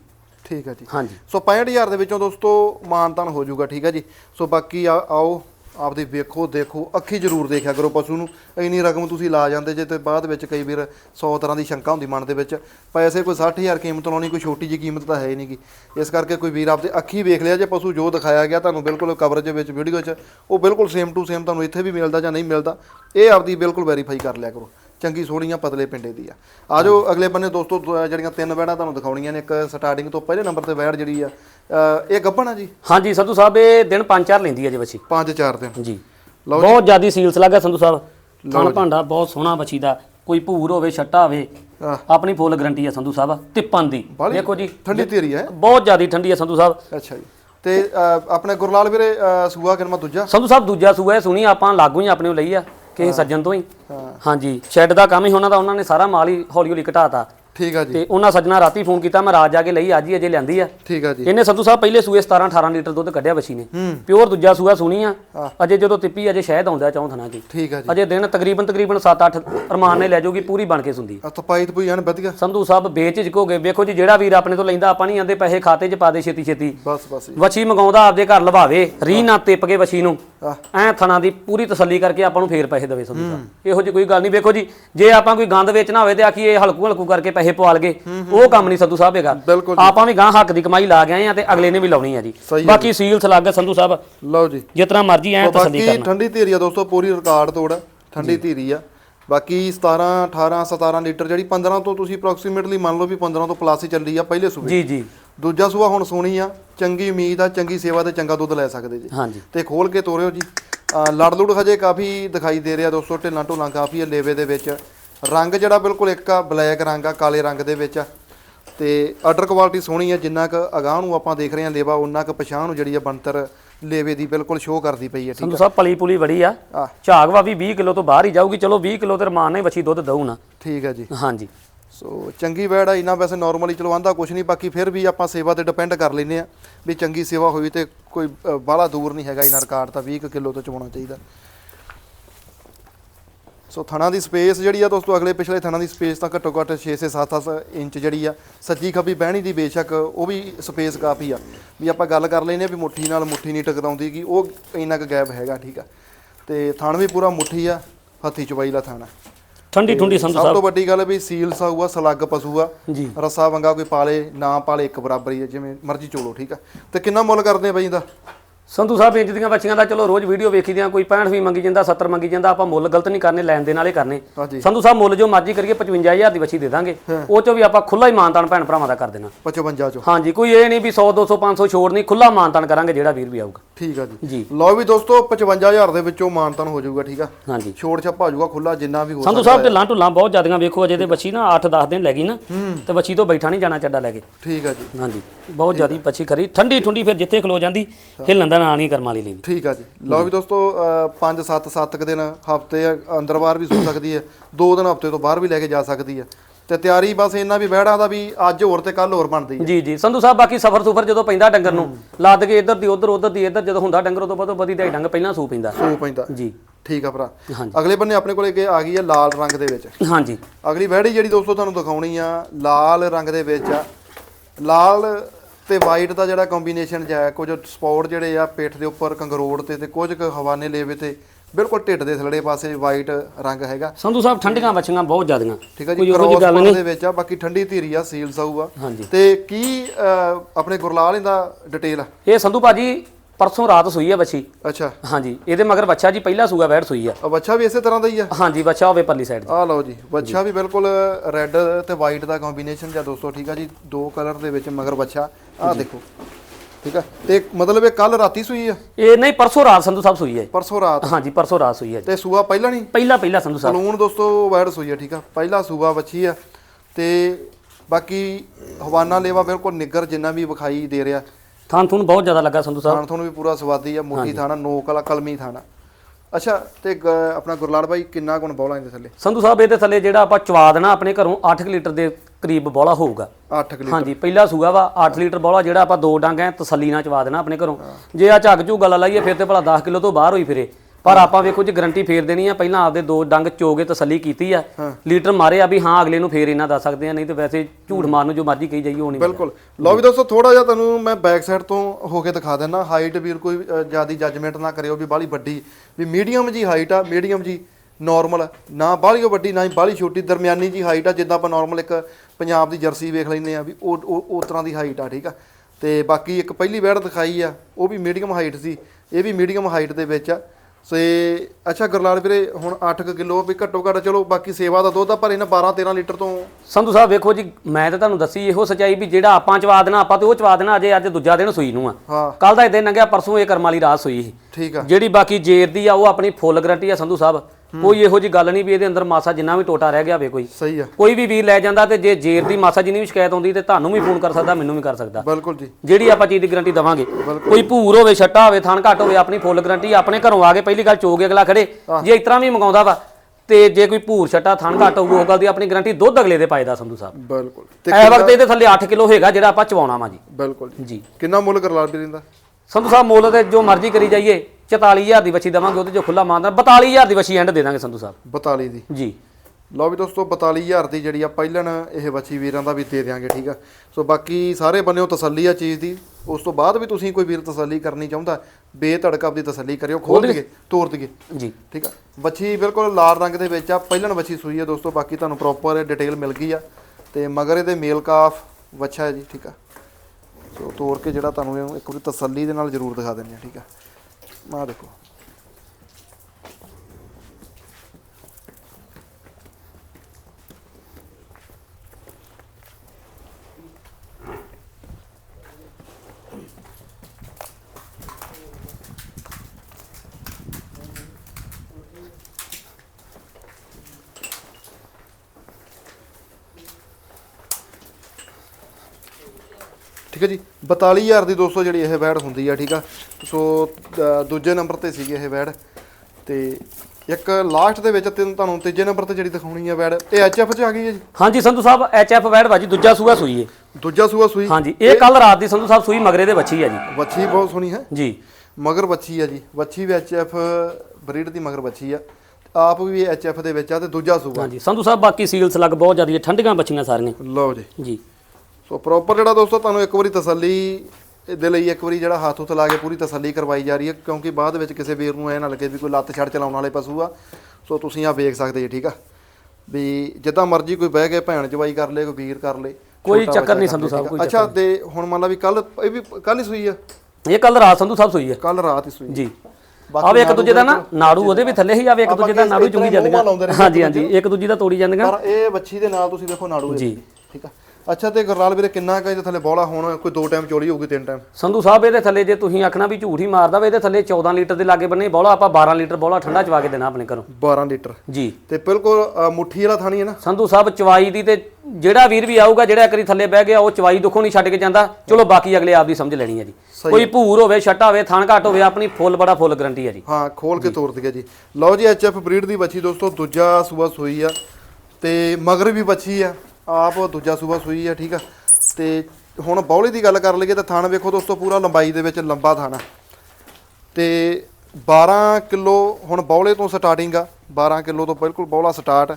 A: ਠੀਕ ਆ ਜੀ।
B: ਹਾਂਜੀ।
A: ਸੋ 65000 ਦੇ ਵਿੱਚੋਂ ਦੋਸਤੋ ਮਾਨਤਾਨ ਹੋ ਜਾਊਗਾ ਠੀਕ ਆ ਜੀ। ਸੋ ਬਾਕੀ ਆਓ। ਆਪਦੀ ਵੇਖੋ, ਦੇਖੋ, ਅੱਖੀ ਜ਼ਰੂਰ ਦੇਖਿਆ ਕਰੋ ਪਸ਼ੂ ਨੂੰ। ਇੰਨੀ ਰਕਮ ਤੁਸੀਂ ਲਾ ਜਾਂਦੇ ਜੇ ਤੇ ਬਾਅਦ ਵਿੱਚ ਕਈ ਵਾਰ 100 ਤਰ੍ਹਾਂ ਦੀ ਸ਼ੰਕਾ ਹੁੰਦੀ ਮਨ ਦੇ ਵਿੱਚ। ਪੈਸੇ ਕੋਈ 60000 ਕੀਮਤ ਲਾਉਣੀ, ਕੋਈ ਛੋਟੀ ਜਿਹੀ ਕੀਮਤ ਤਾਂ ਹੈ ਹੀ ਨਹੀਂਗੀ ਇਸ ਕਰਕੇ ਕੋਈ ਵੀਰ ਆਪਦੇ ਅੱਖੀ ਵੇਖ ਲਿਆ ਜੇ ਪਸ਼ੂ ਜੋ ਦਿਖਾਇਆ ਗਿਆ ਤੁਹਾਨੂੰ ਬਿਲਕੁਲ ਕਵਰੇਜ ਵਿੱਚ ਵੀਡੀਓ 'ਚ, ਉਹ ਬਿਲਕੁਲ ਸੇਮ ਟੂ ਸੇਮ ਤੁਹਾਨੂੰ ਇੱਥੇ ਵੀ ਮਿਲਦਾ ਜਾਂ ਨਹੀਂ ਮਿਲਦਾ। ਇਹ ਆਪਦੀ ਬਿਲਕੁਲ ਵੈਰੀਫਾਈ ਕਰ ਲਿਆ ਕਰੋ। ਚੰਗੀ ਸੋਹਣੀਆਂ ਪਤਲੇ ਪਿੰਡੇ ਦੀ ਆ। ਆਜੋ ਅਗਲੇ ਬੰਨੇ ਦੋਸਤੋ ਦ- ਜਿਹੜੀਆਂ ਤਿੰਨ ਵੈੜਾਂ ਤੁਹਾਨੂੰ ਦਿਖਾਉਣੀਆਂ ਨੇ ਇੱਕ ਸਟਾਰਟਿੰਗ ਤੋਂ ਪਹਿਲੇ ਨੰਬਰ ਤੇ ਵੈੜ ਜਿਹੜੀ ਆ ਅ, ਇਹ ਗੱਭਣ ਆ ਜੀ?
B: ਹਾਂਜੀ ਸੰਧੂ ਸਾਹਿਬ ਇਹ ਦਿਨ ਪੰਜ ਚਾਰ ਲੈਂਦੀ ਹੈ ਜੀ ਬੱਚੀ।
A: 5-4 ਦਿਨ।
B: ਜੀ। ਬਹੁਤ ਜ਼ਿਆਦੀ ਸੀਲਸ ਲੱਗਾ ਸੰਧੂ ਸਾਹਿਬ। ਥਣ ਭਾਂਡਾ ਬਹੁਤ ਸੋਹਣਾ ਬੱਚੀ ਦਾ। ਕੋਈ ਭੂਰ ਹੋਵੇ ਛੱਟਾ ਹੋਵੇ
A: ਆਹ।
B: ਆਪਣੀ ਫੁੱਲ ਗਰੰਟੀ ਹੈ ਸੰਧੂ ਸਾਹਿਬ ਤਿੱਪਨ ਦੀ।
A: ਬਾਹਲੀ
B: ਦੇਖੋ ਜੀ।
A: ਠੰਡੀ ਧੀਰੀ ਹੈ?
B: ਬਹੁਤ ਜ਼ਿਆਦੀ ਠੰਡੀ ਹੈ ਸੰਧੂ ਸਾਹਿਬ।
A: ਅੱਛਾ ਜੀ। ਤੇ ਅ, ਆਪਣੇ ਗੁਰਲਾਲ ਵੀਰੇ ਅ, ਸੂਆ ਕਿਨਮਾ ਦੂਜਾ?
B: ਸੰਧੂ ਸਾਹਿਬ ਦੂਜਾ ਸੂਆ ਹੈ ਸੁਣੀ ਆਪਾਂ ਲਾਗੂ ਹੀ ਆਪਣੇ ਨੂੰ ਲਈ ਆ। ਕਿਸੇ ਸੱਜਣ ਤੋਂ ਹੀ। ਹਾਂਜੀ ਸ਼ੈੱਡ ਦਾ ਕੰਮ ਹੀ ਉਹਨਾਂ ਦਾ ਉਹਨਾਂ ਨੇ ਸਾਰਾ ਮਾਲ ਹੀ ਹੌਲੀ ਹੌਲੀ ਘਟਾਤਾ।
A: ਠੀਕ ਆ ਜੀ।
B: ਤੇ ਉਹਨਾਂ ਸੱਜਣਾ ਰਾਤੀ ਫੋਨ ਕੀਤਾ ਮੈਂ ਰਾਤ ਜਾ ਕੇ ਲਈ ਹੀ ਅਜੇ ਲਿਆਂਦੀ ਆ।
A: ਠੀਕ ਆ ਜੀ।
B: ਇਹਨੇ ਸੰਧੂ ਸਾਹਿਬ ਪਹਿਲੇ ਸੂਏ 17 18 ਲੀਟਰ ਦੁੱਧ ਕੱਢਿਆ ਬੱਚੀ ਨੇ। ਪਿਓਰ ਦੂਜਾ ਸੂਆ ਸੁਣੀ ਆ। ਅਜੇ ਜਦੋਂ ਤਿੱਪੀ ਅਜੇ ਸ਼ਹਿਦ ਆਉਂਦਾ ਚੌਂ ਥਣਾ ਜੀ
A: ਠੀਕ ਆ ਜੀ।
B: ਅਜੇ ਦਿਨ ਤਕਰੀਬਨ ਤਕਰੀਬਨ 7-8 ਅਰਮਾਨ ਨੇ ਲੈ ਜਾਊਗੀ ਪੂਰੀ ਬਣ ਕੇ ਸੁੰਦੀ।
A: ਆ ਤਪਾਈ ਤਪੂਈ ਐਨ ਵਧੀਆ।
B: ਸੰਧੂ ਸਾਹਿਬ ਬੇਝਿਜਕੋਗੇ। ਵੇਖੋ ਜੀ ਜਿਹੜਾ ਵੀਰ ਆਪਣੇ ਤੋਂ ਲੈਂਦਾ ਆਪਾਂ ਨਹੀਂ ਆਂਦੇ ਪੈਸੇ ਖਾਤੇ 'ਚ ਪਾ ਦੇ ਛੇਤੀ ਛੇਤੀ।
A: ਬਸ ਬਸ
B: ਵਛੀ ਮੰਗਾਉਂਦਾ ਆਪਦੇ ਘਰ ਲਵਾਵੇ ਰੀ ਨਾ ਤਿੱਪ ਕੇ ਵਛੀ ਨੂੰ। ਐ ਥਣਾ ਦੀ ਪੂਰੀ ਤਸੱਲੀ ਕਰਕੇ ਆਪਾਂ ਨੂੰ ਫੇਰ ਪੈਸੇ ਦੇਵੇ ਸੰਧੂ ਸਾਹਿਬ। ਇਹੋ ਜੀ ਕੋਈ ਗੱਲ ਨਹੀਂ। ਵੇਖੋ ਜੀ ਜੇ ਆਪਾਂ ਕੋਈ ਗੰਦ ਵੇਚਣਾ ਹੋਵੇ ਤੇ ਆਖੀ ਇਹ ਹਲਕੂ ਹਲਕੂ ਕਰਕੇ ਪੈਸੇ ਪਵਾ ਲਗੇ ਉਹ ਕੰਮ ਨਹੀਂ ਸੰਧੂ ਸਾਹਿਬ ਹੈਗਾ। ਆਪਾਂ ਵੀ ਗਾਂ ਹੱਕ ਦੀ ਕਮਾਈ ਲਾ ਗਏ ਆ ਤੇ ਅਗਲੇ ਨੇ ਵੀ ਲਾਉਣੀ ਆ ਜੀ। ਬਾਕੀ ਸੀਲਸ ਲੱਗ ਸੰਧੂ ਸਾਹਿਬ।
A: ਲਓ ਜੀ।
B: ਜਿਤਨਾ ਮਰਜ਼ੀ ਐ ਤਸੱਲੀ ਕਰਨਾ।
A: ਠੰਡੀ ਧੀਰੀ ਆ ਦੋਸਤੋ ਪੂਰੀ ਰਿਕਾਰਡ ਤੋੜ ਠੰਡੀ ਧੀਰੀ ਆ। ਬਾਕੀ 17 18 17 ਲੀਟਰ ਜਿਹੜੀ 15 ਤੋਂ ਤੁਸੀਂ ਅਪਰੋਕਸੀਮੇਟਲੀ ਮੰਨ ਲਓ ਵੀ 15 ਤੋਂ ਪਲੱਸ ਹੀ ਚੱਲੀ ਆ ਪਹਿਲੇ ਸੂਬੇ
B: ਜੀ ਜੀ।
A: ਦੂਜਾ ਸੂਆ ਹੁਣ ਸੋਣੀ ਆ ਚੰਗੀ ਉਮੀਦ ਆ ਚੰਗੀ ਸੇਵਾ ਤੇ ਚੰਗਾ ਦੁੱਧ ਲੈ ਸਕਦੇ ਜੀ।
B: ਹਾਂਜੀ।
A: ਤੇ ਖੋਲ ਕੇ ਤੋਰਿਓ ਜੀ। ਲੜ ਲੁੜ ਹਜੇ ਕਾਫੀ ਦਿਖਾਈ ਦੇ ਰਿਹਾ ਦੋਸਤੋ ਢਿੱਲਾਂ ਢੋਲਾਂ ਕਾਫੀ ਆ ਲੇਵੇ ਦੇ ਵਿੱਚ। ਰੰਗ ਜਿਹੜਾ ਬਿਲਕੁਲ ਇੱਕ ਆ ਬਲੈਕ ਰੰਗ ਆ ਕਾਲੇ ਰੰਗ ਦੇ ਵਿੱਚ ਆ। ਤੇ ਆਰਡਰ ਕੁਆਲਿਟੀ ਸੋਹਣੀ ਆ ਜਿੰਨਾ ਕੁ ਅਗਾਹ ਨੂੰ ਆਪਾਂ ਦੇਖ ਰਹੇ ਹਾਂ ਲੇਵਾ ਉਹਨਾਂ ਕੁ ਪਛਾਣ ਨੂੰ ਜਿਹੜੀ ਆ ਬਣਤਰ ਲੇਵੇ ਦੀ ਬਿਲਕੁਲ ਸ਼ੋਅ ਕਰਦੀ ਪਈ ਹੈ ਠੀਕ
B: ਸੰਧੂ ਸਾਹਿਬ ਪਲੀ ਪੁਲੀ ਬੜੀ ਆ।
A: ਆ।
B: ਝਾਗਵਾ ਵੀ 20 ਕਿਲੋ ਤੋਂ ਬਾਹਰ ਹੀ ਜਾਊਗੀ ਚਲੋ 20 ਕਿਲੋ ਤੇ ਰਮਾਨ ਨੇ ਵੱਛੀ ਦੁੱਧ ਦਊ ਨਾ।
A: ਠੀਕ ਆ ਜੀ।
B: ਹਾਂਜੀ।
A: ਸੋ ਚੰਗੀ ਵੈੜ ਆ ਇਹਨਾਂ ਵੈਸੇ ਨਾਰਮਲੀ ਚਲੋ ਆਂਦਾ ਕੁਛ ਨਹੀਂ ਬਾਕੀ ਫਿਰ ਵੀ ਆਪਾਂ ਸੇਵਾ ਤੇ ਡਿਪੈਂਡ ਕਰ ਲੈਨੇ ਆ ਵੀ ਚੰਗੀ ਸੇਵਾ ਹੋਈ ਤੇ ਕੋਈ ਬਾਹਲਾ ਦੂਰ ਨਹੀਂ ਹੈਗਾ ਇਹਨਾਂ ਰਿਕਾਰਡ ਤਾਂ 20 ਕੁ ਕਿਲੋ ਤੋਂ ਚਵਾਉਣਾ ਚਾਹੀਦਾ। ਸੋ ਥਣਾ ਦੀ ਸਪੇਸ ਜਿਹੜੀ ਆ ਦੋਸਤੋ ਅਗਲੇ ਪਿਛਲੇ ਥਣਾ ਦੀ ਸਪੇਸ ਤਾਂ ਘੱਟੋ ਘੱਟ 6 ਸੇ 7 ਇੰਚ ਜਿਹੜੀ ਆ ਸੱਜੀ ਖੱਬੀ ਬਹਿਣੀ ਦੀ ਬੇਸ਼ੱਕ ਉਹ ਵੀ ਸਪੇਸ ਕਾਫੀ ਆ ਵੀ ਆਪਾਂ ਗੱਲ ਕਰ ਲੈਨੇ ਆ ਵੀ ਮੁੱਠੀ ਨਾਲ ਮੁੱਠੀ ਨਹੀਂ ਟਕਰਾਉਂਦੀ ਕਿ ਉਹ ਇੰਨਾ ਕੁ ਗੈਪ ਹੈਗਾ ਠੀਕ ਆ ਤੇ ਥਣ ਵੀ ਪੂਰਾ ਮੁੱਠੀ ਆ ਹੱਥੀ ਚਵਾਈ ਦਾ ਥਣ ਆ
B: ਠੰਡੀ ਠੁੰਡੀ ਸੰਧੂ
A: ਸਭ ਤੋਂ ਵੱਡੀ ਗੱਲ ਵੀ ਸੀਲ ਸਾਊ ਆ ਸਲੱਗ ਪਸ਼ੂ ਆ ਰਸਾ ਵੰਗਾ ਕੋਈ ਪਾਲੇ ਨਾ ਪਾਲੇ ਇੱਕ ਬਰਾਬਰ ਹੀ ਹੈ ਜਿਵੇਂ ਮਰਜ਼ੀ ਚੋਲੋ ਠੀਕ ਆ ਤੇ ਕਿੰਨਾ ਮੁੱਲ ਕਰਦੇ ਆ ਬਾਈ ਇਹਦਾ
B: ਸੰਧੂ ਸਾਹਿਬ ਇੰਜ ਦੀਆਂ ਬੱਚੀਆਂ ਦਾ ਚਲੋ ਰੋਜ਼ ਵੀਡੀਓ ਵੇਖੀਦੀਆਂ ਕੋਈ 65 ਵੀ ਮੰਗੀ ਜਾਂਦਾ 70 ਮੰਗੀ ਜਾਂਦਾ ਆਪਾਂ ਮੁੱਲ ਗਲਤ ਨਹੀਂ ਕਰਨੇ ਲੈਣ ਦੇ ਨਾਲੇ ਕਰਨੇ।
A: ਹਾਂਜੀ।
B: ਸੰਧੂ ਸਾਹਿਬ ਮੁੱਲ ਜੋ ਮਰਜ਼ੀ ਕਰੀਏ 55000 ਦੀ ਬੱਚੀ ਦੇ ਦਾਂਗੇ। ਉਹ ਚੋਂ ਵੀ ਆਪਾਂ ਖੁੱਲਾ ਹੀ ਮਾਨਤਾਨ ਭੈਣ ਭਰਾਵਾਂ ਦਾ ਕਰ ਦੇਣਾ।
A: 55 ਚੋਂ।
B: ਹਾਂਜੀ ਕੋਈ ਇਹ ਨਹੀਂ ਵੀ 100 200 500 ਛੋੜ ਨਹੀਂ ਖੁੱਲਾ ਮਾਨਤਾਨ ਕਰਾਂਗੇ ਜਿਹੜਾ ਵੀਰ ਵੀ ਆਊਗਾ।
A: ਠੀਕ ਆ ਜੀ।
B: ਜੀ।
A: ਲਓ ਵੀ ਦੋਸਤੋ 55000 ਦੇ ਵਿੱਚੋਂ ਮਾਨਤਨ ਹੋ ਜਾਊਗਾ ਠੀਕ ਆ?
B: ਹਾਂਜੀ।
A: ਛੋੜ ਛੱਪਾ ਹੋ ਜਾਊਗਾ ਖੁੱਲਾ ਜਿੰਨਾ ਵੀ ਹੋ
B: ਸੰਧੂ ਸਾਹਿਬ ਢਿੱਲਾਂ ਢੁੱਲਾਂ ਬਹੁਤ ਜ਼ਿਆਦੀਆਂ ਵੇਖੋ ਅਜੇ ਤੇ ਬੱਚੀ ਨਾ 8-10 ਦਿਨ ਲੈ ਗਈ ਨਾ ਤੇ ਬੱਚੀ ਤੋਂ ਬੈਠਾ ਨਹੀਂ ਜਾਣਾ ਚੱਡਾ ਲੈ ਕੇ।
A: ਠੀਕ ਆ ਜੀ।
B: ਹਾਂਜੀ ਬਹੁਤ ਜ਼ਿਆਦੀ ਬੱਚੀ ਖਰੀ। ਠੰਡੀ ਠੁੰਡੀ ਫਿਰ ਜਿੱਥੇ ਖਲੋ ਜਾਂਦੀ ਹਿੱਲਣ ਦਾ ਨਾਂ ਨਹੀਂ ਕਰਮ ਵਾਲੀ ਲਈ
A: ਠੀਕ ਆ ਜੀ। ਲਓ ਵੀ ਦੋਸਤੋ 5 7 7 ਦਿਨ ਹਫ਼ਤੇ ਅੰਦਰ ਬਾਹਰ ਵੀ ਸੋ ਸਕਦੀ ਹੈ ਦੋ ਦਿਨ ਹਫ਼ਤੇ ਤੋਂ ਬਾਹਰ ਵੀ ਲੈ ਕੇ ਜਾ ਸਕਦੀ ਹੈ ਤੇ ਤਿਆਰੀ ਬਸ ਇਹਨਾਂ ਵੀ ਵਹਿੜਾਂ ਦਾ ਵੀ ਅੱਜ ਹੋਰ ਤੇ ਕੱਲ ਹੋਰ ਬਣਦੀ ਹੈ
B: ਜੀ ਜੀ। ਸੰਧੂ ਸਾਹਿਬ ਬਾਕੀ ਸਫਰ ਸੁਫਰ ਜਦੋਂ ਪੈਂਦਾ ਡੰਗਰ ਨੂੰ ਲੱਦ ਕੇ ਇੱਧਰ ਦੀ ਉੱਧਰ ਉੱਧਰ ਦੀ ਇੱਧਰ ਜਦੋਂ ਹੁੰਦਾ ਡੰਗਰ ਉਦੋਂ ਬਾਅਦ ਵਧੀ ਦਾ ਡੰਗ ਪਹਿਲਾਂ ਸੂ ਪੈਂਦਾ।
A: ਸੋ ਪੈਂਦਾ।
B: ਜੀ।
A: ਠੀਕ ਆ ਭਰਾ। ਅਗਲੇ ਬੰਨੇ ਆਪਣੇ ਕੋਲੇ ਅੱਗੇ ਆ ਗਈ ਹੈ ਲਾਲ ਰੰਗ ਦੇ ਵਿੱਚ।
B: ਹਾਂਜੀ।
A: ਅਗਲੀ ਵਹਿੜੀ ਜਿਹੜੀ ਦੋਸਤੋ ਤੁਹਾਨੂੰ ਦਿਖਾਉਣੀ ਆ ਲਾਲ ਰੰਗ ਦੇ ਵਿੱਚ ਆ। ਲਾਲ ਤੇ ਵਾਈਟ ਦਾ ਜਿਹੜਾ ਕੰਬੀਨੇਸ਼ਨ ਜਿਹਾ ਹੈ ਕੁਝ ਸਪੌਟ ਜਿਹੜੇ ਆ ਪਿੱਠ ਦੇ ਉੱਪਰ ਕੰਗਰੋੜ ਤੇ ਤੇ ਕੁਝ ਕੁ ਹਵਾਨੇ ਲੇਵੇ ਤੇ ਬਿਲਕੁਲ ਢਿੱਡ ਦੇ ਥੱਲੜੇ ਪਾਸੇ ਵਾਈਟ ਰੰਗ ਹੈਗਾ।
B: ਸੰਧੂ ਸਾਹਿਬ ਠੰਡੀਆਂ ਬੱਚੀਆਂ ਬਹੁਤ ਜ਼ਿਆਦੀਆਂ।
A: ਠੀਕ ਆ ਜੀ ਕ੍ਰੋਸ
B: ਗੱਲ
A: ਦੇ ਵਿੱਚ ਆ ਬਾਕੀ ਠੰਡੀ ਧੀਰੀ ਆ ਸੀਲ ਸਾਊ ਆ। ਤੇ ਕੀ ਆਪਣੇ ਗੁਰਲਾਲ ਇਹਦਾ ਡਿਟੇਲ ਆ?
B: ਇਹ ਸੰਧੂ ਭਾਜੀ ਪਰਸੋਂ ਰਾਤ ਸੂਈ ਹੈ ਬੱਚੀ।
A: ਅੱਛਾ।
B: ਹਾਂਜੀ ਇਹਦੇ ਮਗਰ ਬੱਚਾ ਜੀ ਪਹਿਲਾ ਸੂਗਾ ਵੈੜ ਸੂਈ ਆ।
A: ਆ ਬੱਚਾ ਵੀ ਇਸੇ ਤਰ੍ਹਾਂ ਦਾ ਹੀ ਆ?
B: ਹਾਂਜੀ ਬੱਚਾ ਹੋਵੇ ਪਰਲੀ ਸਾਈਡ
A: ਆ ਲਓ ਜੀ ਬੱਚਾ ਵੀ ਬਿਲਕੁਲ ਰੈੱਡ ਤੇ ਵਾਈਟ ਦਾ ਕੰਬੀਨੇਸ਼ਨ ਜਾਂ ਦੋਸਤੋ ਠੀਕ ਆ ਜੀ ਦੋ ਕਲਰ ਦੇ ਵਿੱਚ ਮਗਰ ਬੱਚਾ। ਆ ਦੇਖੋ ਠੀਕ ਆ? ਤੇ ਮਤਲਬ ਇਹ ਕੱਲ ਰਾਤੀ ਸੂਈ ਆ?
B: ਇਹ ਨਹੀਂ ਪਰਸੋਂ ਰਾਤ ਸੰਧੂ ਸਾਹਿਬ ਸੂਈ ਹੈ
A: ਪਰਸੋਂ ਰਾਤ?
B: ਹਾਂਜੀ ਪਰਸੋਂ ਰਾਤ ਸੂਈ ਹੈ
A: ਤੇ ਸੂਆ ਪਹਿਲਾਂ ਨਹੀਂ?
B: ਪਹਿਲਾ ਪਹਿਲਾ ਸੰਧੂ ਸਾਹਿਬ।
A: ਸਲੂਨ ਦੋਸਤੋ ਵਾਈਟ ਸੂਈ ਆ ਠੀਕ ਆ? ਪਹਿਲਾ ਸੂਆ ਬੱਚੀ ਆ। ਤੇ ਬਾਕੀ ਹਵਾਨਾ ਲੇਵਾ ਬਿਲਕੁਲ ਨਿੱਗਰ ਜਿੰਨਾ ਵੀ ਵਿਖਾਈ ਦੇ ਰਿਹਾ।
B: ਥੂਨ ਬਹੁਤ ਜ਼ਿਆਦਾ ਲੱਗਾ ਸੰਧੂ ਸਾਹਿਬ।
A: ਖਾਣ ਤੁਹਾਨੂੰ ਵੀ ਪੂਰਾ ਸਵਾਦੀ ਆ ਮੋਟੀ ਥਾਣਾ ਨੋਕ ਵਾਲਾ ਕਲਮੀ ਥਾਣਾ। ਅੱਛਾ ਤੇ ਗ- ਆਪਣਾ ਗੁਰਲਾਲ ਬਾਈ ਕਿੰਨਾ ਗੁਣ ਬੌਲਾ ਇਹਦੇ ਥੱਲੇ?
B: ਸੰਧੂ ਸਾਹਿਬ ਇਹਦੇ ਥੱਲੇ ਜਿਹੜਾ ਆਪਾਂ ਚਵਾ ਦੇਣਾ ਆਪਣੇ ਘਰੋਂ 8 ਲੀਟਰ ਦੇ ਕਰੀਬ ਬੋਲਾ ਹੋਊਗਾ।
A: 8 ਕਿਲੋ
B: ਹਾਂਜੀ ਪਹਿਲਾ ਸੂਆ ਵਾ 8 ਲੀਟਰ ਬੋਲਾ ਜਿਹੜਾ ਆਪਾਂ ਦੋ ਡੰਗ ਐ ਤਸੱਲੀ ਨਾਲ ਚਵਾ ਦੇਣਾ ਆਪਣੇ ਘਰੋਂ। ਜੇ ਆ ਝੱਗ ਝੂਗਾ ਲਾ ਲਾਈਏ ਫਿਰ ਤੇ ਭਲਾ 10 ਕਿਲੋ ਤੋਂ ਬਾਹਰ ਹੋਈ ਫਿਰੇ। ਪਰ ਆਪਾਂ ਵੇਖੋ ਜੀ ਗਰੰਟੀ ਫੇਰ ਦੇਣੀ ਆ। ਪਹਿਲਾਂ ਆਪਦੇ ਦੋ ਡੰਗ ਚੋਗੇ ਤਸੱਲੀ ਕੀਤੀ ਆ। ਲੀਟਰ ਮਾਰੇ ਆ ਵੀ ਹਾਂ ਅਗਲੇ ਨੂੰ ਫੇਰ ਇਹਨਾਂ ਦੱਸ ਸਕਦੇ ਆ ਨਹੀਂ ਤੇ ਵੈਸੇ ਝੂਠ ਮਾਰਨ ਨੂੰ ਜੋ ਮਰਜ਼ੀ ਕਹੀ ਜਾਈਏ ਉਹ ਨਹੀਂ
A: ਬਿਲਕੁਲ। ਲਓ ਵੀ ਦੋਸਤੋ ਥੋੜਾ ਜਿਹਾ ਤੁਹਾਨੂੰ ਮੈਂ ਬੈਕ ਸਾਈਡ ਤੋਂ ਹੋ ਕੇ ਦਿਖਾ ਦਿੰਦਾ। ਹਾਈਟ ਵੀਰ ਕੋਈ ਜਿਆਦੀ ਜੱਜਮੈਂਟ ਨਾ ਕਰਿਓ ਵੀ ਬਾਹਲੀ ਵੱਡੀ। ਵੀ ਮੀਡੀਅਮ ਜੀ ਹਾਈਟ ਆ ਮੀਡੀਅਮ ਜੀ ਨਾਰਮਲ ਨਾ ਬਾਹਲੀ ਵੱਡੀ ਨਾ ਹੀ ਬਾਹਲੀ ਛੋਟੀ। ਦਰਮਿਆਨੀ ਜੀ ਹਾਈਟ ਆ ਜਿੱਦਾਂ ਆਪਾਂ ਨਾਰਮਲ ਇੱਕ ਪੰਜਾਬ ਦੀ ਜਰਸੀ ਵੇਖ ਲੈਂਦੇ ਆ ਵੀ ਉਹ ਉਹ ਉਸ ਤਰ੍ਹਾਂ ਦੀ ਹਾਈਟ ਆ ਠੀਕ ਆ। ਤੇ ਬਾਕੀ ਇੱਕ ਪਹਿਲੀ ਵੈੜ ਦਿਖਾਈ ਆ ਉਹ ਵੀ ਮੀਡੀਅਮ ਹਾਈਟ ਸੀ। ਇਹ ਵੀ ਮੀਡੀਅਮ ਹਾਈਟ ਦੇ ਵਿੱਚ ਆ। ਸੇ ਅੱਛਾ ਗੁਰਲਾਲ ਵੀਰੇ ਹੁਣ 8 ਕਿਲੋ ਵੀ ਘੱਟੋ ਘੱਟ ਚਲੋ ਬਾਕੀ ਸੇਵਾ ਦਾ ਦੁੱਧ ਆ ਪਰ ਇਹਨਾਂ 12 13 ਲੀਟਰ ਤੋਂ
B: ਸੰਧੂ ਸਾਹਿਬ ਵੇਖੋ ਜੀ ਮੈਂ ਤਾਂ ਤੁਹਾਨੂੰ ਦੱਸੀ ਇਹੋ ਸਚਾਈ ਵੀ ਜਿਹੜਾ ਆਪਾਂ ਚਵਾ ਦੇਣਾ ਆਪਾਂ ਤੇ ਉਹ ਚਵਾ ਦੇਣਾ ਅਜੇ ਅੱਜ ਦੂਜਾ ਦਿਨ ਸੂਈ ਨੂੰ ਆ। ਕੱਲ ਦਾ ਇਹ ਦਿਨ ਲੰਘਿਆ ਪਰਸੋਂ ਇਹ ਕਰਮ ਵਾਲੀ ਰਾਤ ਸੂਈ ਸੀ।
A: ਠੀਕ ਆ।
B: ਜਿਹੜੀ ਬਾਕੀ ਜੇਰ ਦੀ ਆ ਉਹ ਆਪਣੀ ਫੁੱਲ ਗਰੰਟੀ ਆ ਸੰਧੂ ਸਾਹਿਬ। ਕੋਈ ਇਹੋ ਜੀ ਗੱਲ ਨਹੀਂ ਵੀ ਇਹਦੇ ਅੰਦਰ ਮਾਸਾ ਜਿੰਨਾ ਵੀ ਟੋਟਾ ਰਹਿ ਗਿਆ ਹੋਵੇ ਕੋਈ।
A: ਸਹੀ ਆ।
B: ਕੋਈ ਵੀ ਵੀਰ ਲੈ ਜਾਂਦਾ ਤੇ ਜੇ ਜੇਰ ਦੀ ਮਾਸਾ ਜਿੰਨੀ ਵੀ ਸ਼ਿਕਾਇਤ ਆਉਂਦੀ ਤੇ ਤੁਹਾਨੂੰ ਵੀ ਫੋਨ ਕਰ ਸਕਦਾ ਮੈਨੂੰ ਵੀ ਕਰ ਸਕਦਾ।
A: ਬਿਲਕੁਲ ਜੀ।
B: ਜਿਹੜੀ ਆਪਾਂ ਚੀਜ਼ ਦੀ ਗਾਰੰਟੀ ਦਵਾਂਗੇ। ਕੋਈ ਭੂਰ ਹੋਵੇ ਛੱਟਾ ਹੋਵੇ ਥਣ ਘੱਟ ਹੋਵੇ ਆਪਣੀ ਫੁੱਲ ਗਾਰੰਟੀ ਆਪਣੇ ਘਰੋਂ ਆ ਕੇ ਪਹਿਲੀ ਗੱਲ ਚੋਗੇ ਅਗਲਾ ਖੜੇ। ਜੇ ਇਸ ਤਰ੍ਹਾਂ ਵੀ ਮੰਗਾਉਂਦਾ ਵਾ ਤੇ ਜੇ ਕੋਈ ਭੂਰ ਛੱਟਾ ਥਣ ਘੱਟ ਹੋਊ ਉਹ ਗੱਲ ਦੀ ਆਪਣੀ ਗਾਰੰਟੀ ਦੁੱਧ ਅਗਲੇ ਦੇ ਪਾਇਦਾ ਸੰਧੂ ਸਾਹਿਬ।
A: ਬਿਲਕੁਲ। ਤੇ
B: ਐ ਵਕਤ ਇਹਦੇ ਥੱਲੇ 8 ਕਿਲੋ ਹੈਗਾ ਜਿਹੜਾ ਆਪਾਂ ਚਵਾਉਣਾ ਵਾ ਜੀ।
A: ਬਿਲਕੁਲ ਜੀ। ਕਿੰਨਾ ਮੁੱਲ ਕਰ ਲਾ ਵੀਰੇ ਦਾ
B: ਸੰਧੂ ਸਾਹਿਬ ਮੁੱਲ ਤੇ ਜੋ ਮਰਜ਼ੀ ਕਰੀ ਜਾਈਏ 44000 ਦੀ ਵਛੀ ਦਵਾਂਗੇ ਉਹਦੇ ਜੋ ਖੁੱਲਾ ਮਾਨਦਾ 42000 ਦੀ ਵਛੀ ਐਂਡ ਦੇ ਦਾਂਗੇ ਸੰਧੂ ਸਾਹਿਬ।
A: 42 ਦੀ?
B: ਜੀ।
A: ਲਓ ਵੀ ਦੋਸਤੋ 42000 ਦੀ ਜਿਹੜੀ ਆ ਪਹਿਲਣ ਇਹ ਬੱਚੀ ਵੀਰਾਂ ਦਾ ਵੀ ਦੇ ਦਿਆਂਗੇ ਠੀਕ ਆ? ਸੋ ਬਾਕੀ ਸਾਰੇ ਬੰਨਿਓ ਤਸੱਲੀ ਆ ਚੀਜ਼ ਦੀ। ਉਸ ਤੋਂ ਬਾਅਦ ਵੀ ਤੁਸੀਂ ਕੋਈ ਵੀਰ ਤਸੱਲੀ ਕਰਨੀ ਚਾਹੁੰਦਾ ਬੇਧੜਕ ਆਪਦੀ ਤਸੱਲੀ ਕਰਿਓ ਖੋਲ ਦਈਏ ਤੋੜ ਦਈਏ।
B: ਜੀ।
A: ਠੀਕ ਆ? ਬੱਚੀ ਬਿਲਕੁਲ ਲਾਲ ਰੰਗ ਦੇ ਵਿੱਚ ਆ ਪਹਿਲਣ ਬੱਚੀ ਸੂਈ ਆ ਦੋਸਤੋ ਬਾਕੀ ਤੁਹਾਨੂੰ ਪ੍ਰੋਪਰ ਡਿਟੇਲ ਮਿਲ ਗਈ ਆ। ਤੇ ਮਗਰ ਇਹਦੇ ਮੇਲ ਕਾਫ ਵੱਛਾ ਹੈ ਜੀ ਠੀਕ ਆ? ਸੋ ਤੋੜ ਕੇ ਜਿਹੜਾ ਤੁਹਾਨੂੰ ਇਹਨੂੰ ਇੱਕ ਵਾਰੀ ਤਸੱਲੀ ਦੇ ਨਾਲ ਜ਼ਰੂਰ ਦਿਖਾ ਦਿੰਦੇ ਆ ਠੀਕ ਆ ਆਹ ਦੇਖੋ ਠੀਕ ਹੈ ਜੀ 42000 ਦੀ 200 ਜਿਹੜੀ ਇਹ ਵੈੜ ਹੁੰਦੀ ਆ ਠੀਕ ਆ? ਸੋ ਦੂਜੇ ਨੰਬਰ ਤੇ ਸੀਗੀ ਇਹ ਵੈੜ। ਤੇ ਇੱਕ ਲਾਸਟ ਦੇ ਵਿੱਚ ਤਿੰਨ ਤੁਹਾਨੂੰ ਤੀਜੇ ਨੰਬਰ ਤੇ ਜਿਹੜੀ ਦਿਖਾਉਣੀ ਆ ਵੈੜ ਇਹ ਐਚਐਫ ਚ ਆ ਗਈ ਹੈ ਜੀ?
B: ਹਾਂਜੀ ਸੰਧੂ ਸਾਹਿਬ ਐਚਐਫ ਵੈੜ ਬਾਜੀ ਦੂਜਾ ਸੂਆ ਸੂਈ ਏ।
A: ਦੂਜਾ ਸੂਆ ਸੂਈ?
B: ਹਾਂਜੀ ਇਹ ਕੱਲ ਰਾਤ ਦੀ ਸੰਧੂ ਸਾਹਿਬ ਸੂਈ ਮਗਰੇ ਦੇ ਵੱਛੀ ਆ ਜੀ।
A: ਵੱਛੀ ਬਹੁਤ ਸੋਹਣੀ ਹੈ?
B: ਜੀ।
A: ਮਗਰ ਵੱਛੀ ਆ ਜੀ। ਵੱਛੀ ਵੀ ਐਚਐਫ ਬਰੀਡ ਦੀ ਮਗਰ ਵੱਛੀ ਆ। ਆਪ ਵੀ ਐਚਐਫ ਦੇ ਵਿੱਚ ਆ ਤੇ ਦੂਜਾ ਸੂਆ।
B: ਹਾਂਜੀ ਸੰਧੂ ਸਾਹਿਬ ਬਾਕੀ ਸੀਲਸ ਲੱਗ ਬਹੁਤ ਜ਼ਿਆਦੀ ਠੰਡੀਆਂ ਬੱਚੀਆਂ ਸਾਰੀਆਂ।
A: ਲਓ ਜੀ।
B: ਜੀ।
A: ਸੋ ਪ੍ਰੋਪਰ ਜਿਹੜਾ ਦੋਸਤੋ ਤੁਹਾਨੂੰ ਇੱਕ ਵਾਰੀ ਤਸੱਲੀ ਦੇ ਲਈ ਇੱਕ ਵਾਰੀ ਜਿਹੜਾ ਹੱਥ ਉੱਤੇ ਲਾ ਕੇ ਪੂਰੀ ਤਸੱਲੀ ਕਰਵਾਈ ਜਾ ਰਹੀ ਹੈ ਕਿਉਂਕਿ ਬਾਅਦ ਵਿੱਚ ਕਿਸੇ ਵੀਰ ਨੂੰ ਐ ਨਾ ਲੱਗੇ ਵੀ ਕੋਈ ਲੱਤ ਛੱਡ ਚਲਾਉਣ ਵਾਲੇ ਪਸ਼ੂ ਆ। ਸੋ ਤੁਸੀਂ ਆ ਵੇਖ ਸਕਦੇ ਜੀ ਠੀਕ ਆ? ਵੀ ਜਿੱਦਾਂ ਮਰਜ਼ੀ ਕੋਈ ਬਹਿ ਕੇ ਭੈਣ ਜਵਾਈ ਕਰ ਲੇ ਕੋਈ ਵੀਰ ਕਰ ਲੇ
B: ਕੋਈ ਚੱਕਰ ਨਹੀਂ ਸੰਧੂ ਸਾਹਿਬ,
A: ਆ।
B: ਕੋਈ
A: ਅੱਛਾ ਤੇ ਹੁਣ ਮੰਨ ਲਾ ਵੀ ਕੱਲ ਇਹ ਵੀ ਕੱਲ ਹੀ ਸੂਈ ਆ?
B: ਇਹ ਕੱਲ ਰਾਤ ਸੰਧੂ ਸਾਹਿਬ ਸੂਈ ਹੈ।
A: ਕੱਲ ਰਾਤ ਹੀ ਸੂਈ
B: ਜੀ। ਆਵੇ ਇੱਕ ਦੂਜੇ ਦਾ ਨਾ ਨਾੜੂ ਉਹਦੇ ਵੀ ਥੱਲੇ ਹੀ ਆਵੇ ਇੱਕ ਦੂਜੇ ਦਾ ਨਾੜੂ ਚੁੰਗੀ ਜਾਂਦੀਆਂ। ਹਾਂਜੀ ਹਾਂਜੀ ਇੱਕ ਦੂਜੀ ਦਾ ਤੋੜੀ ਜਾਂਦੀਆਂ।
A: ਪਰ ਇਹ ਬੱਚੀ ਦੇ ਨਾਲ ਤੁਸੀਂ ਦੇਖੋ ਨਾੜੂ
B: ਜੀ।
A: ਠੀਕ ਆ? ਅੱਛਾ ਤੇ ਗੁਰਲਾਲ ਵੀਰੇ ਕਿੰਨਾ ਕੁ ਇਹਦੇ ਥੱਲੇ ਬੋਲਾ ਹੁਣ? ਕੋਈ ਦੋ ਟਾਈਮ ਚੋਲੀ ਹੋਊਗੀ ਤਿੰਨ ਟਾਈਮ
B: ਸੰਧੂ ਸਾਹਿਬ ਇਹਦੇ ਥੱਲੇ ਜੇ ਤੁਸੀਂ ਆਖਣਾ ਵੀ ਝੂਠ ਹੀ ਮਾਰਦਾ ਵੇ ਇਹਦੇ ਥੱਲੇ 14 ਲੀਟਰ ਦੇ ਲਾਗੇ ਬੰਨੇ ਬੋਲਾ ਆਪਾਂ 12 ਲੀਟਰ ਬੋਲਾ ਠੰਡਾ ਚਵਾ ਕੇ ਦੇਣਾ ਆਪਣੇ ਘਰੋਂ।
A: 12 ਲੀਟਰ?
B: ਜੀ।
A: ਤੇ ਬਿਲਕੁਲ ਅ, ਮੁੱਠੀ ਵਾਲਾ ਥਾਣੀ ਹੈ ਨਾ?
B: ਸੰਧੂ ਸਾਹਿਬ ਚਵਾਈ ਦੀ ਤੇ ਜਿਹੜਾ ਵੀਰ ਵੀ ਆਊਗਾ ਜਿਹੜਾ ਇੱਕ ਵਾਰੀ ਥੱਲੇ ਬਹਿ ਗਿਆ ਉਹ ਚਵਾਈ ਦੁੱਖੋਂ ਨਹੀਂ ਛੱਡ ਕੇ ਜਾਂਦਾ। ਚਲੋ ਬਾਕੀ ਅਗਲੇ ਆਪ ਦੀ ਸਮਝ ਲੈਣੀ ਹੈ ਜੀ। ਕੋਈ ਭੂਰ ਹੋਵੇ ਛੱਟਾ ਹੋਵੇ ਥਣ ਘੱਟ ਹੋਵੇ ਆਪਣੀ ਫੁੱਲ ਬੜਾ ਫੁੱਲ ਗਰੰਟੀ ਹੈ ਜੀ।
A: ਹਾਂ ਖੋਲ ਕੇ ਤੋੜ ਦਈਏ ਜੀ। ਲਓ ਜੀ ਐਚਐਫ ਬਰੀਡ ਦੀ ਬੱਚੀ ਦੋਸਤੋ ਦੂਜਾ ਸੂਆ ਸੂਈ ਆ ਤੇ ਮਗਰ ਵੀ ਬੱਚੀ ਆ। ਆਪ ਦੂਜਾ ਸੂਆ ਸੂਈ ਆ, ਠੀਕ ਆ। ਤੇ ਹੁਣ ਬੌਲੇ ਦੀ ਗੱਲ ਕਰ ਲਈਏ ਤਾਂ ਥਣ ਵੇਖੋ ਦੋਸਤੋ, ਪੂਰਾ ਲੰਬਾਈ ਦੇ ਵਿੱਚ ਲੰਬਾ ਥਣ। ਆ ਤੇ 12 ਕਿਲੋ ਹੁਣ ਬੌਲੇ ਤੋਂ ਸਟਾਰਟਿੰਗ ਆ 12 ਕਿਲੋ ਤੋਂ ਬਿਲਕੁਲ ਬੌਲਾ ਸਟਾਰਟ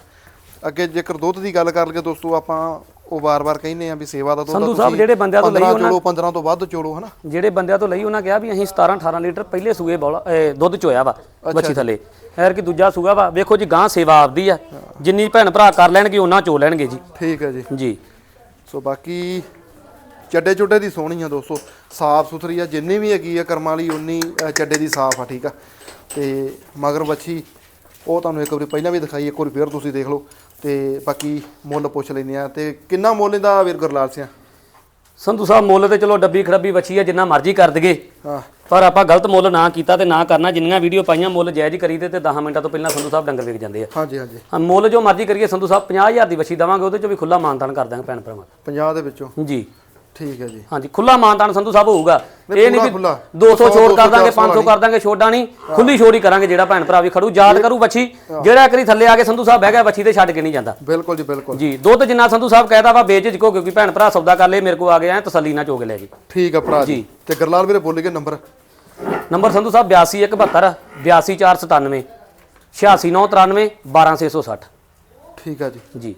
A: ਅੱਗੇ ਜੇਕਰ ਦੁੱਧ ਦੀ ਗੱਲ ਕਰ ਲਈਏ ਦੋਸਤੋ, ਆਪਾਂ ਉਹ ਵਾਰ-ਵਾਰ ਕਹਿੰਦੇ ਆ ਵੀ ਸੇਵਾ ਦਾ
B: ਸੰਧੂ ਸਾਹਿਬ ਜਿਹੜੇ ਬੰਦਿਆਂ ਤੋਂ ਲਈ
A: 15
B: ਉਹਨਾਂ
A: ਚੋਲੋ 15 ਤੋਂ ਵੱਧ ਚੋਲੋ ਹਨਾ?
B: ਜਿਹੜੇ ਬੰਦਿਆਂ ਤੋਂ ਲਈ ਉਹਨਾਂ ਕਿਹਾ ਵੀ ਅਸੀਂ 17 18 ਲੀਟਰ ਪਹਿਲੇ ਸੂਏ ਬੋਲਾ ਦੁੱਧ ਚੋਇਆ ਵਾ ਬੱਚੀ ਥੱਲੇ। ਐਰ ਕਿ ਦੂਜਾ ਸੂਆ ਵਾ ਵੇਖੋ ਜੀ ਗਾਂ ਸੇਵਾ ਆਪਦੀ ਆ। ਜਿੰਨੀ ਭੈਣ ਭਰਾ ਕਰ ਲੈਣਗੇ ਉਹਨਾਂ ਚੋ ਲੈਣਗੇ ਜੀ।
A: ਠੀਕ ਹੈ ਜੀ।
B: ਜੀ।
A: ਸੋ ਬਾਕੀ ਚੱਡੇ ਚੁੱਡੇ ਦੀ ਸੋਹਣੀ ਆ ਦੋਸਤੋ। ਸਾਫ਼ ਸੁਥਰੀ ਆ ਜਿੰਨੀ ਵੀ ਹੈਗੀ ਆ ਕਰਮਾਂ ਵਾਲੀ ਉਨੀ ਚੱਡੇ ਦੀ ਸਾਫ਼ ਆ ਠੀਕ ਆ। ਤੇ ਮਗਰ ਬੱਚੀ ਉਹ ਤੁਹਾਨੂੰ ਇੱਕ ਵਾਰੀ ਪਹਿਲਾਂ ਵੀ ਦਿਖਾਈ ਇੱਕ ਵਾਰੀ ਫੇਰ ਤੁਸੀਂ ਦੇਖ ਲਓ। ਤੇ ਬਾਕੀ ਮੁੱਲ ਪੁੱਛ ਲੈਂਦੇ ਆ ਤੇ ਕਿੰਨਾ ਮੁੱਲ ਇਹਦਾ ਵੀਰ ਗੁਰਲਾਲ ਸਿਆ
B: ਸੰਧੂ ਸਾਹਿਬ ਮੁੱਲ ਤੇ ਚਲੋ ਡੱਬੀ ਖੜੱਬੀ ਬੱਚੀ ਆ ਜਿੰਨਾ ਮਰਜ਼ੀ ਕਰ ਦਗੇ
A: ਹਾਂ।
B: ਪਰ ਆਪਾਂ ਗਲਤ ਮੁੱਲ ਨਾ ਕੀਤਾ ਤੇ ਨਾ ਕਰਨਾ। ਜਿੰਨੀਆਂ ਵੀਡੀਓ ਪਾਈਆਂ ਮੁੱਲ ਜਾਇਜ਼ ਕਰੀਦੇ ਤੇ 10 ਮਿੰਟਾਂ ਤੋਂ ਪਹਿਲਾਂ ਸੰਧੂ ਸਾਹਿਬ ਡੰਗਰ ਵਿਕ ਜਾਂਦੇ ਆ।
A: ਹਾਂਜੀ ਹਾਂਜੀ।
B: ਹਾਂ ਮੁੱਲ ਜੋ ਮਰਜ਼ੀ ਕਰੀਏ ਸੰਧੂ ਸਾਹਿਬ 50000 ਦੀ ਬੱਚੀ ਦਵਾਂਗੇ ਉਹਦੇ ਚੋਂ ਵੀ ਖੁੱਲਾ ਮਾਨਤਾਨ ਕਰ ਦਾਂਗੇ ਭੈਣ ਭਰਾਵਾਂ।
A: 50 ਦੇ ਵਿੱਚੋਂ?
B: ਦਾ। ਜੀ।
A: ਠੀਕ ਹੈ ਜੀ।
B: ਹਾਂਜੀ ਖੁੱਲਾ ਮਾਨਤਾਨ ਸੰਧੂ ਸਾਹਿਬ ਹੋਊਗਾ। ਇਹ ਨਹੀਂ
A: ਖੁੱਲਾ,
B: 200 ਛੋੜ
A: 200
B: ਕਰ ਦਾਂਗੇ 500
A: ਵਾਲੀ।
B: ਕਰ ਦਾਂਗੇ ਛੋਡਾ ਨਹੀਂ ਖੁੱਲੀ ਛੋੜ ਕਰਾਂਗੇ ਜਿਹੜਾ ਭੈਣ ਭਰਾ ਵੀ ਖੜੂ ਯਾਦ ਕਰੂ ਬੱਚੀ ਜਿਹੜਾ ਇੱਕ ਵਾਰੀ ਥੱਲੇ ਆ ਕੇ ਸੰਧੂ ਸਾਹਿਬ ਬਹਿ ਗਿਆ ਬੱਚੀ ਤੇ ਛੱਡ ਕੇ ਨਹੀਂ ਜਾਂਦਾ।
A: ਬਿਲਕੁਲ ਜੀ ਬਿਲਕੁਲ।
B: ਜੀ ਦੁੱਧ ਜਿੰਨਾ ਸੰਧੂ ਸਾਹਿਬ ਕਹਿਦਾ ਵਾ ਬੇਝਿਜਕੋ ਕਿਉਂਕਿ ਭੈਣ ਭਰਾ ਸੌਦਾ ਕਰ ਲਏ ਮੇਰੇ ਕੋ ਆ ਗਏ ਐ ਤਸੱਲੀ ਨਾਲ ਚੋਗ ਲੈ ਜੀ।
A: ਠੀਕ ਆ ਭਰਾ ਜੀ। ਤੇ ਗੁਰਲਾਲ ਵੀਰੇ ਬੋਲੀਏ ਨੰਬਰ।
B: ਨੰਬਰ ਸੰਧੂ ਸਾਹਿਬ 8272 82497 86993 12660
A: ਠੀਕ ਆ ਜੀ।
B: ਜੀ।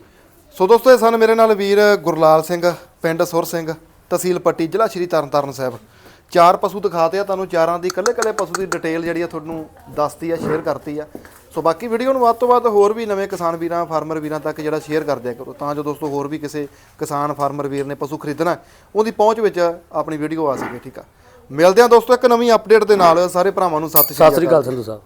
A: ਸੋ ਦੋਸਤੋ, ਇਹ ਸਨ ਮੇਰੇ ਨਾਲ ਵੀਰ ਗੁਰਲਾਲ ਸਿੰਘ, ਪਿੰਡ ਸੁਰ ਸਿੰਘ, ਤਹਿਸੀਲ ਪੱਟੀ, ਜ਼ਿਲ੍ਹਾ ਸ਼੍ਰੀ ਤਰਨਤਾਰਨ ਸਾਹਿਬ। ਚਾਰ ਪਸ਼ੂ ਦਿਖਾਤੇ ਆ ਤੁਹਾਨੂੰ, ਚਾਰਾਂ ਦੀ ਇਕੱਲੇ ਇਕੱਲੇ ਪਸ਼ੂ ਦੀ ਡਿਟੇਲ ਜਿਹੜੀ ਆ ਤੁਹਾਨੂੰ ਦੱਸਤੀ ਆ, ਸ਼ੇਅਰ ਕਰਤੀ ਆ। ਸੋ ਬਾਕੀ ਵੀਡੀਓ ਨੂੰ ਵੱਧ ਤੋਂ ਵੱਧ ਹੋਰ ਵੀ ਨਵੇਂ ਕਿਸਾਨ ਵੀਰਾਂ, ਫਾਰਮਰ ਵੀਰਾਂ ਤੱਕ ਜਿਹੜਾ ਸ਼ੇਅਰ ਕਰ ਦਿਆ ਕਰੋ, ਤਾਂ ਜੋ ਦੋਸਤੋ ਹੋਰ ਵੀ ਕਿਸੇ ਕਿਸਾਨ, ਫਾਰਮਰ ਵੀਰ ਨੇ ਪਸ਼ੂ ਖਰੀਦਣਾ ਉਹਦੀ ਪਹੁੰਚ ਵਿੱਚ ਆਪਣੀ ਵੀਡੀਓ ਆ ਸਕੇ, ਠੀਕ ਆ। ਮਿਲਦੇ ਆ ਦੋਸਤੋ ਇੱਕ ਨਵੀਂ ਅਪਡੇਟ ਦੇ ਨਾਲ, ਸਾਰੇ ਭਰਾਵਾਂ ਨੂੰ ਸਤਿ ਸ਼੍ਰੀ
B: ਸਤਿ ਸ੍ਰੀ ਅਕਾਲ ਸੰਧੂ ਸਾਹਿਬ।